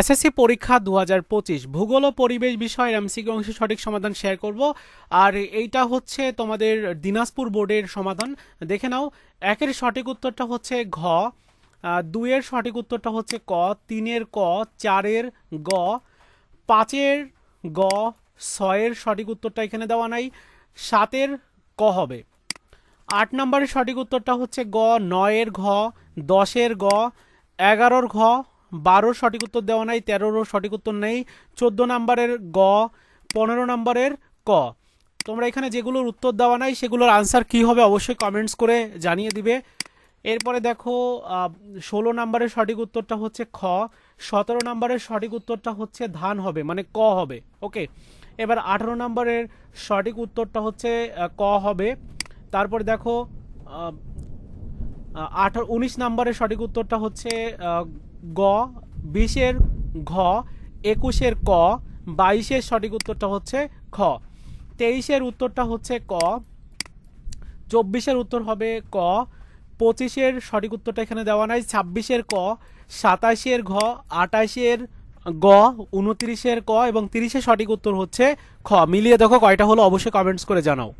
SSC পরীক্ষা দু হাজার পঁচিশ। ভূগোল ও পরিবেশ বিষয়ের এমসিকিউ অংশের সঠিক সমাধান শেয়ার করব। আর এইটা হচ্ছে তোমাদের দিনাজপুর বোর্ডের সমাধান। দেখে নাও, একের সঠিক উত্তরটা হচ্ছে ঘ দুইয়ের সঠিক উত্তরটা হচ্ছে ক, তিনের ক, চারের গ, পাঁচের গ, ছয়ের সঠিক উত্তরটা এখানে দেওয়া নাই, সাতের ক হবে। আট নম্বরের সঠিক উত্তরটা হচ্ছে গ, নয়ের ঘ, দশের গ এগারোর ঘ বারোর সঠিক উত্তর দেওয়া নাই, তেরোরও সঠিক উত্তর নেই, চোদ্দ নম্বরের গ, পনেরো নম্বরের ক। তোমরা এখানে যেগুলোর উত্তর দেওয়া নাই, সেগুলোর আনসার কি হবে অবশ্যই কমেন্টস করে জানিয়ে দিবে। এরপরে দেখো ষোলো নম্বরের সঠিক উত্তরটা হচ্ছে খ, সতেরো নম্বরের সঠিক উত্তরটা হচ্ছে ধান হবে মানে ক হবে, ওকে? এবার আঠারো নম্বরের সঠিক উত্তরটা হচ্ছে ক হবে। তারপরে দেখো আঠারো, উনিশ নম্বরের সঠিক উত্তরটা হচ্ছে গ, বিশের ঘ, একুশের ক, বাইশের সঠিক উত্তরটা হচ্ছে খ। তেইশের উত্তরটা হচ্ছে ক, চব্বিশের উত্তর হবে ক, পঁচিশের সঠিক উত্তরটা এখানে দেওয়া নাই, ছাব্বিশের ক সাতাশের ঘ আটাশের গ, উনত্রিশের ক এবং তিরিশের সঠিক উত্তর হচ্ছে খ। মিলিয়ে দেখো কয়টা হলো, অবশ্যই কমেন্টস করে জানাও।